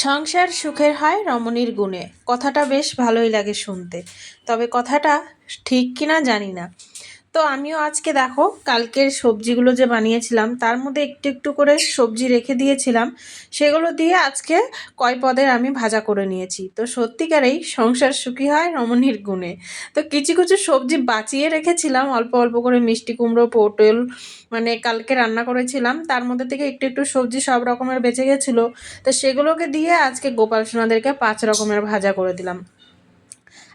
সংসার সুখের হয় রমণীর গুণে। কথাটা বেশ ভালোই লাগে শুনতে। তবে কথাটা ঠিক কিনা জানি না। তো আমিও আজকে দেখো, কালকের সবজিগুলো যে বানিয়েছিলাম, তার মধ্যে একটু একটু করে সবজি রেখে দিয়েছিলাম। সেগুলো দিয়ে আজকে কয় পদের আমি ভাজা করে নিয়েছি। তো সত্যিকারেই সংসার সুখী হয় রমণীর গুণে। তো কিছু কিছু সবজি বাঁচিয়ে রেখেছিলাম, অল্প অল্প করে মিষ্টি কুমড়ো, পটল মানে কালকে রান্না করেছিলাম, তার মধ্যে থেকে একটু একটু সবজি সব রকমের বেঁচে গেছিল। তো সেগুলোকে দিয়ে আজকে গোপাল সোনাদেরকে পাঁচ রকমের ভাজা করে দিলাম।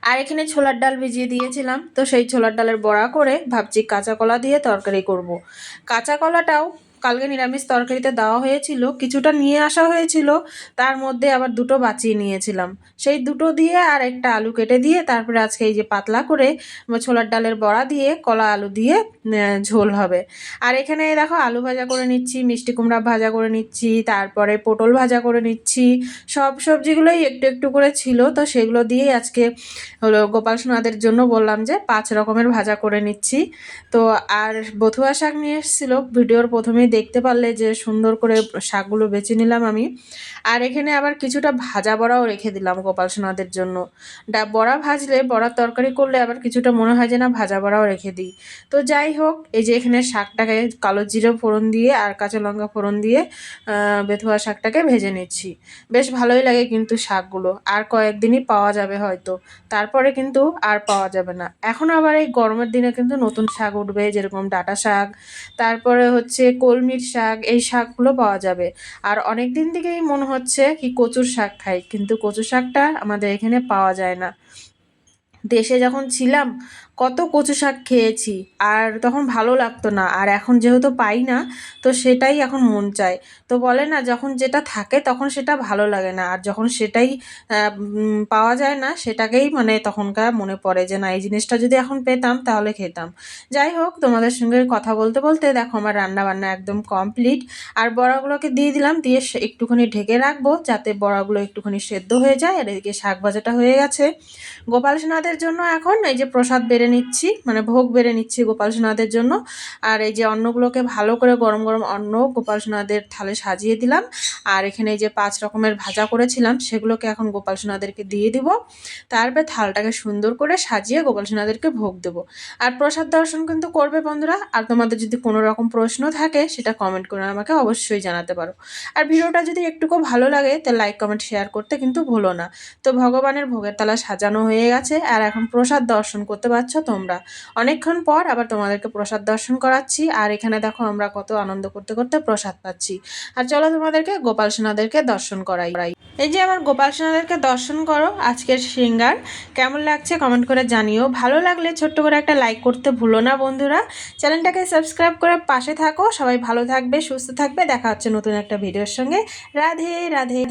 আর এখানে ছোলার ডাল ভিজিয়ে দিয়েছিলাম, তো সেই ছোলার ডালের বড়া করে ভাবছি কাঁচা কলা দিয়ে তরকারি করব। কাঁচা কলাটাও কালকে নিরামিষ তরকারিতে দেওয়া হয়েছিল, কিছুটা নিয়ে আসা হয়েছিল, তার মধ্যে আবার দুটো বাঁচিয়ে নিয়েছিলাম। সেই দুটো দিয়ে আর একটা আলু কেটে দিয়ে, তারপরে আজকে এই যে পাতলা করে ছোলার ডালের বড়া দিয়ে, কলা আলু দিয়ে ঝোল হবে। আর এখানে দেখো আলু ভাজা করে নিচ্ছি, মিষ্টি কুমড়া ভাজা করে নিচ্ছি, তারপরে পটল ভাজা করে নিচ্ছি, সব সবজিগুলোই একটু একটু করে ছিল, তো সেগুলো দিয়েই আজকে হলো গোপাল সোনাদের জন্য বললাম যে পাঁচ রকমের ভাজা করে নিচ্ছি। তো আর বথুয়া শাক নিয়ে এসেছিল, ভিডিওর প্রথমেই দেখতে পারলে যে সুন্দর করে শাকগুলো বেছে নিলাম আমি। আর এখানে আবার কিছুটা ভাজা বড়াও রেখে দিলাম গোপাল সোনাদের জন্য। ডা, বড়া ভাজলে, বড়ার তরকারি করলে আবার কিছুটা মনে হয় যে না, ভাজা বড়াও রেখে দিই। তো যাই হোক, এই যে এখানে শাকটাকে কালো জিরে ফোড়ন দিয়ে আর কাঁচা লঙ্কা ফোড়ন দিয়ে বেথুয়া শাকটাকে ভেজে নিচ্ছি। বেশ ভালোই লাগে কিন্তু শাকগুলো। আর কয়েকদিনই পাওয়া যাবে হয়তো। তারপরে কিন্তু আর পাওয়া যাবে না। এখন আবার এই গরমের দিনে কিন্তু নতুন শাক উঠবে, যেরকম ডাটা শাক। তারপরে হচ্ছে কলমির শাক, এই শাকগুলো পাওয়া যাবে। আর অনেক দিন থেকেই মনে হচ্ছে কি কচুর শাক খাই, কিন্তু কচু শাকটা আমাদের এখানে পাওয়া যায় না। দেশে যখন ছিলাম, কত কচু শাক খেয়েছি, আর তখন ভালো লাগতো না, আর এখন যেহেতু পাই না, তো সেটাই এখন মন চায়। তো বলে না, যখন যেটা থাকে তখন সেটা ভালো লাগে না, আর যখন সেটাই পাওয়া যায় না, সেটাকেই মানে তখনকার মনে পড়ে যে, না, এই জিনিসটা যদি এখন পেতাম, তাহলে খেতাম। যাই হোক, তোমাদের সঙ্গে কথা বলতে বলতে দেখো, আমার রান্না বান্না একদম কমপ্লিট আর বড়াগুলোকে দিয়ে দিলাম, দিয়ে একটুখানি ঢেকে রাখব, যাতে বড়াগুলো একটুখানি সেদ্ধ হয়ে যায়, আর এদিকে শাক ভাজাটা হয়ে গেছে। গোপাল সোনাদের জন্য এখন, এই যে প্রসাদ বেড়ে নিচ্ছি মানে ভোগ বেড়ে নিচ্ছি গোপাল সোনাদের জন্য। আর এই যে অন্নগুলোকে ভালো করে গরম গরম অন্ন গোপাল সোনাদের থালে সাজিয়ে দিলাম। আর এখানে এই যে পাঁচ রকমের ভাজা করেছিলাম, সেগুলোকে এখন গোপাল সোনাদেরকে দিয়ে দিব। তারপরে থালটাকে সুন্দর করে সাজিয়ে গোপাল সোনাদেরকে ভোগ দেবো। আর প্রসাদ দর্শন কিন্তু করবে বন্ধুরা। আর তোমাদের যদি কোনো রকম প্রশ্ন থাকে, সেটা কমেন্ট করে আমাকে অবশ্যই জানাতে পারো। আর ভিডিওটা যদি একটুকু ভালো লাগে তা লাইক কমেন্ট শেয়ার করতে কিন্তু ভুলো না। তো ভগবানের ভোগের তালা সাজানো হয়ে গেছে। আর এখন প্রসাদ দর্শন করতে পারছ তোমরা। অনেকক্ষণ পর আবার তোমাদেরকে প্রসাদ দর্শন করাচ্ছি। আর এখানে দেখো আমরা কত আনন্দ করতে করতে প্রসাদ পাচ্ছি। আর চলো তোমাদেরকে গোপাল সোনাদেরকে দর্শন করাই। এই যে আমার গোপাল সোনাদেরকে দর্শন করো আজকের সিঙ্গার। কেমন লাগছে কমেন্ট করে জানিও। ভালো লাগলে ছোট্ট করে একটা লাইক করতে ভুলো না বন্ধুরা। চ্যানেলটাকে সাবস্ক্রাইব করে পাশে থাকো। সবাই ভালো থাকবে, সুস্থ থাকবে। দেখা হচ্ছে নতুন একটা ভিডিওর সঙ্গে। রাধে রাধে।